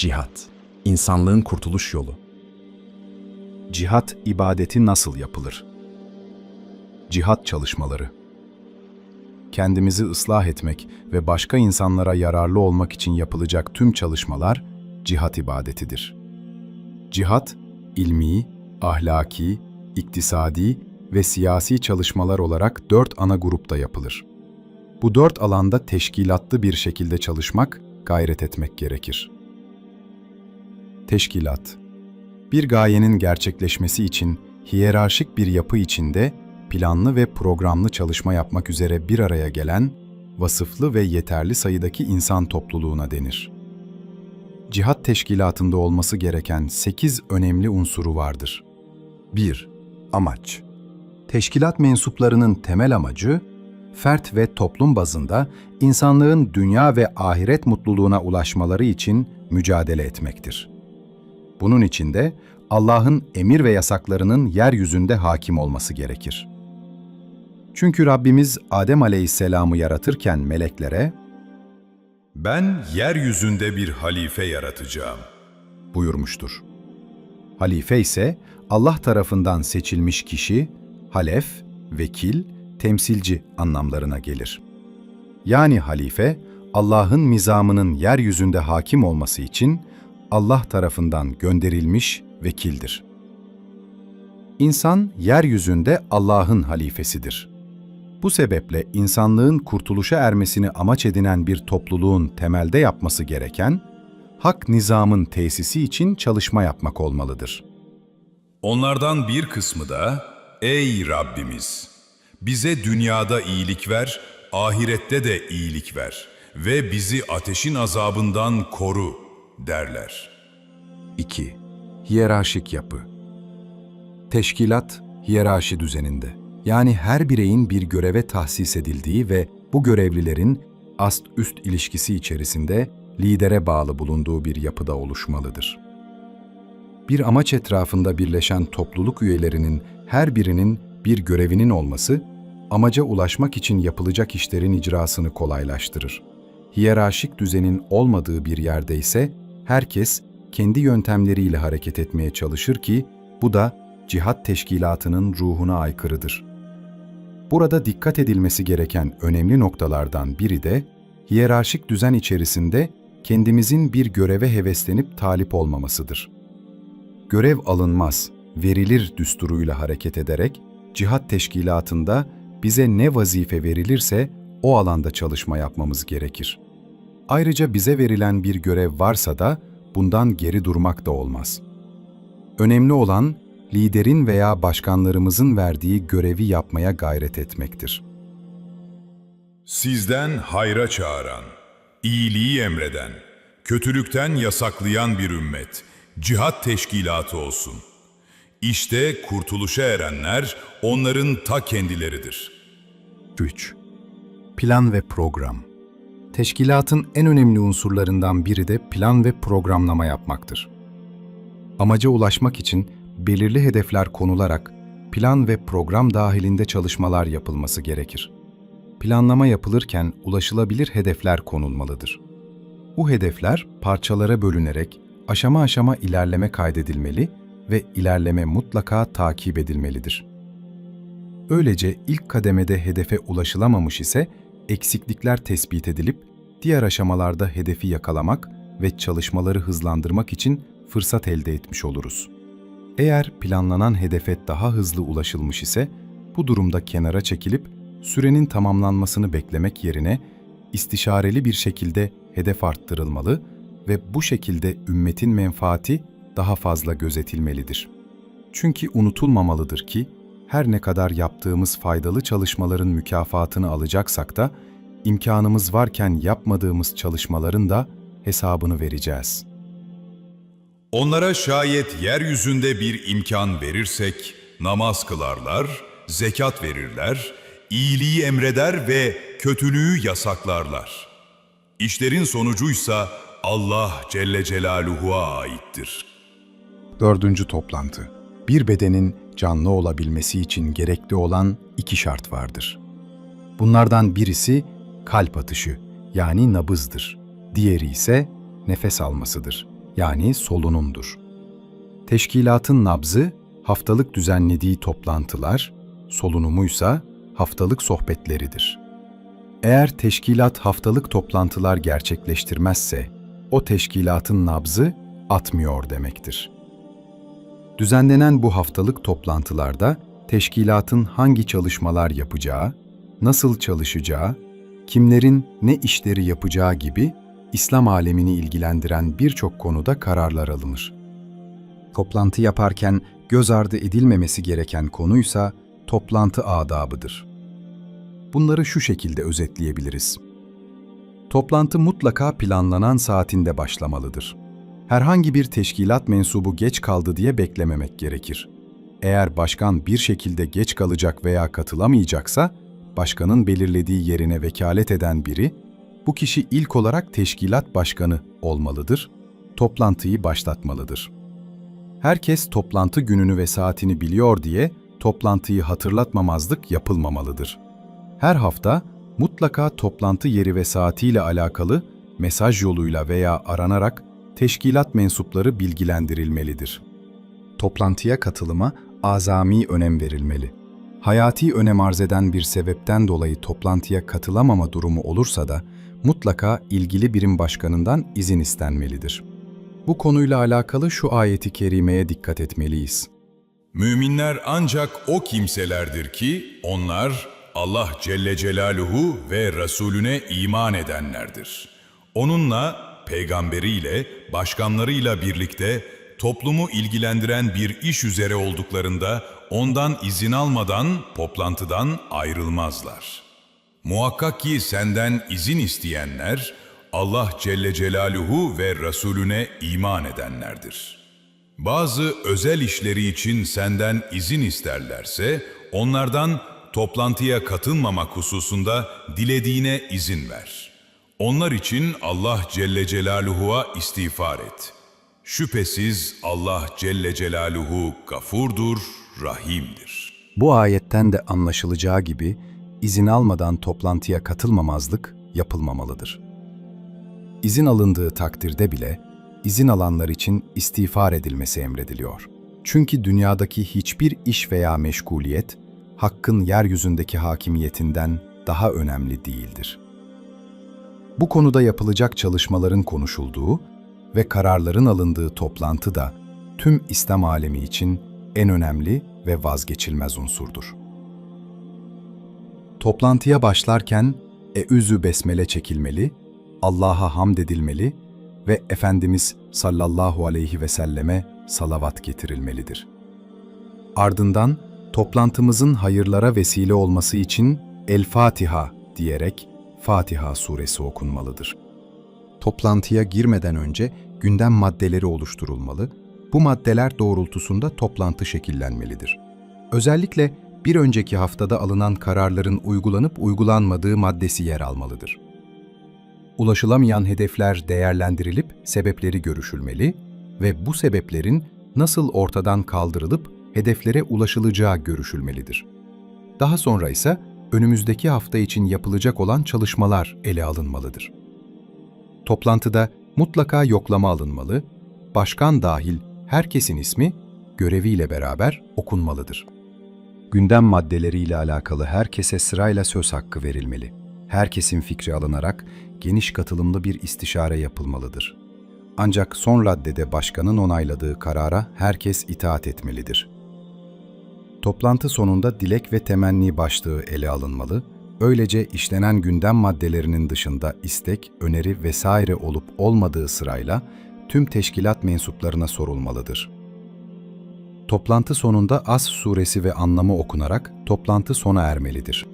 Cihat, insanlığın kurtuluş yolu. Cihat ibadeti nasıl yapılır? Cihat çalışmaları. Kendimizi ıslah etmek ve başka insanlara yararlı olmak için yapılacak tüm çalışmalar cihat ibadetidir. Cihat, ilmi, ahlaki, iktisadi ve siyasi çalışmalar olarak dört ana grupta yapılır. Bu dört alanda teşkilatlı bir şekilde çalışmak, gayret etmek gerekir. Teşkilat bir gayenin gerçekleşmesi için hiyerarşik bir yapı içinde planlı ve programlı çalışma yapmak üzere bir araya gelen, vasıflı ve yeterli sayıdaki insan topluluğuna denir. Cihat teşkilatında olması gereken 8 önemli unsuru vardır. 1. Amaç Teşkilat mensuplarının temel amacı, fert ve toplum bazında insanlığın dünya ve ahiret mutluluğuna ulaşmaları için mücadele etmektir. Bunun için de Allah'ın emir ve yasaklarının yeryüzünde hakim olması gerekir. Çünkü Rabbimiz Adem Aleyhisselam'ı yaratırken meleklere Ben yeryüzünde bir halife yaratacağım. buyurmuştur. Halife ise Allah tarafından seçilmiş kişi, halef, vekil, temsilci anlamlarına gelir. Yani halife, Allah'ın nizamının yeryüzünde hakim olması için Allah tarafından gönderilmiş vekildir. İnsan yeryüzünde Allah'ın halifesidir. Bu sebeple insanlığın kurtuluşa ermesini amaç edinen bir topluluğun temelde yapması gereken, hak nizamın tesisi için çalışma yapmak olmalıdır. Onlardan bir kısmı da, Ey Rabbimiz! Bize dünyada iyilik ver, ahirette de iyilik ver ve bizi ateşin azabından koru derler. 2. Hiyerarşik yapı Teşkilat, hiyerarşi düzeninde. Yani her bireyin bir göreve tahsis edildiği ve bu görevlilerin ast-üst ilişkisi içerisinde lidere bağlı bulunduğu bir yapıda oluşmalıdır. Bir amaç etrafında birleşen topluluk üyelerinin her birinin bir görevinin olması, amaca ulaşmak için yapılacak işlerin icrasını kolaylaştırır. Hiyerarşik düzenin olmadığı bir yerde ise herkes kendi yöntemleriyle hareket etmeye çalışır ki bu da cihat teşkilatının ruhuna aykırıdır. Burada dikkat edilmesi gereken önemli noktalardan biri de hiyerarşik düzen içerisinde kendimizin bir göreve heveslenip talip olmamasıdır. Görev alınmaz, verilir düsturuyla hareket ederek cihat teşkilatında bize ne vazife verilirse o alanda çalışma yapmamız gerekir. Ayrıca bize verilen bir görev varsa da bundan geri durmak da olmaz. Önemli olan liderin veya başkanlarımızın verdiği görevi yapmaya gayret etmektir. Sizden hayra çağıran, iyiliği emreden, kötülükten yasaklayan bir ümmet, cihat teşkilatı olsun. İşte kurtuluşa erenler onların ta kendileridir. 3. Plan ve program. Teşkilatın en önemli unsurlarından biri de plan ve programlama yapmaktır. Amaca ulaşmak için belirli hedefler konularak plan ve program dahilinde çalışmalar yapılması gerekir. Planlama yapılırken ulaşılabilir hedefler konulmalıdır. Bu hedefler parçalara bölünerek aşama aşama ilerleme kaydedilmeli ve ilerleme mutlaka takip edilmelidir. Böylece ilk kademede hedefe ulaşılamamış ise eksiklikler tespit edilip diğer aşamalarda hedefi yakalamak ve çalışmaları hızlandırmak için fırsat elde etmiş oluruz. Eğer planlanan hedefe daha hızlı ulaşılmış ise bu durumda kenara çekilip sürenin tamamlanmasını beklemek yerine istişareli bir şekilde hedef arttırılmalı ve bu şekilde ümmetin menfaati daha fazla gözetilmelidir. Çünkü unutulmamalıdır ki her ne kadar yaptığımız faydalı çalışmaların mükafatını alacaksak da imkanımız varken yapmadığımız çalışmaların da hesabını vereceğiz. Onlara şayet yeryüzünde bir imkan verirsek, namaz kılarlar, zekat verirler, iyiliği emreder ve kötülüğü yasaklarlar. İşlerin sonucuysa Allah Celle Celaluhu'ya aittir. Dördüncü toplantı. Bir bedenin canlı olabilmesi için gerekli olan iki şart vardır. Bunlardan birisi kalp atışı yani nabızdır. Diğeri ise nefes almasıdır yani solunumdur. Teşkilatın nabzı, haftalık düzenlediği toplantılar, solunumuysa haftalık sohbetleridir. Eğer teşkilat haftalık toplantılar gerçekleştirmezse, o teşkilatın nabzı atmıyor demektir. Düzenlenen bu haftalık toplantılarda teşkilatın hangi çalışmalar yapacağı, nasıl çalışacağı, kimlerin ne işleri yapacağı gibi İslam alemini ilgilendiren birçok konuda kararlar alınır. Toplantı yaparken göz ardı edilmemesi gereken konuysa toplantı adabıdır. Bunları şu şekilde özetleyebiliriz. Toplantı mutlaka planlanan saatinde başlamalıdır. Herhangi bir teşkilat mensubu geç kaldı diye beklememek gerekir. Eğer başkan bir şekilde geç kalacak veya katılamayacaksa, başkanın belirlediği yerine vekalet eden biri, bu kişi ilk olarak teşkilat başkanı olmalıdır, toplantıyı başlatmalıdır. Herkes toplantı gününü ve saatini biliyor diye toplantıyı hatırlatmamazlık yapılmamalıdır. Her hafta mutlaka toplantı yeri ve saatiyle alakalı mesaj yoluyla veya aranarak teşkilat mensupları bilgilendirilmelidir. Toplantıya katılıma azami önem verilmeli. Hayati önem arz eden bir sebepten dolayı toplantıya katılamama durumu olursa da mutlaka ilgili birim başkanından izin istenmelidir. Bu konuyla alakalı şu ayeti kerimeye dikkat etmeliyiz. Müminler ancak o kimselerdir ki onlar Allah Celle Celaluhu ve Resulüne iman edenlerdir. Onunla, peygamberiyle, başkanlarıyla birlikte toplumu ilgilendiren bir iş üzere olduklarında ondan izin almadan toplantıdan ayrılmazlar. Muhakkak ki senden izin isteyenler Allah Celle Celaluhu ve Resulüne iman edenlerdir.'' Bazı özel işleri için senden izin isterlerse, onlardan toplantıya katılmamak hususunda dilediğine izin ver. Onlar için Allah Celle Celaluhu'ya istiğfar et. Şüphesiz Allah Celle Celaluhu gafurdur, rahimdir. Bu ayetten de anlaşılacağı gibi izin almadan toplantıya katılmamazlık yapılmamalıdır. İzin alındığı takdirde bile izin alanlar için istiğfar edilmesi emrediliyor. Çünkü dünyadaki hiçbir iş veya meşguliyet hakkın yeryüzündeki hakimiyetinden daha önemli değildir. Bu konuda yapılacak çalışmaların konuşulduğu ve kararların alındığı toplantı da tüm İslam alemi için en önemli ve vazgeçilmez unsurdur. Toplantıya başlarken eüzü besmele çekilmeli, Allah'a hamd edilmeli ve Efendimiz sallallahu aleyhi ve selleme salavat getirilmelidir. Ardından toplantımızın hayırlara vesile olması için El Fatiha diyerek Fatiha suresi okunmalıdır. Toplantıya girmeden önce gündem maddeleri oluşturulmalı, bu maddeler doğrultusunda toplantı şekillenmelidir. Özellikle bir önceki haftada alınan kararların uygulanıp uygulanmadığı maddesi yer almalıdır ulaşılamayan hedefler değerlendirilip sebepleri görüşülmeli ve bu sebeplerin nasıl ortadan kaldırılıp hedeflere ulaşılacağı görüşülmelidir. Daha sonra ise önümüzdeki hafta için yapılacak olan çalışmalar ele alınmalıdır. Toplantıda mutlaka yoklama alınmalı, başkan dahil herkesin ismi göreviyle beraber okunmalıdır. Gündem maddeleriyle alakalı herkese sırayla söz hakkı verilmeli. Herkesin fikri alınarak geniş katılımlı bir istişare yapılmalıdır. Ancak son raddede başkanın onayladığı karara herkes itaat etmelidir. Toplantı sonunda dilek ve temenni başlığı ele alınmalı, böylece işlenen gündem maddelerinin dışında istek, öneri vesaire olup olmadığı sırayla tüm teşkilat mensuplarına sorulmalıdır. Toplantı sonunda As suresi ve anlamı okunarak toplantı sona ermelidir.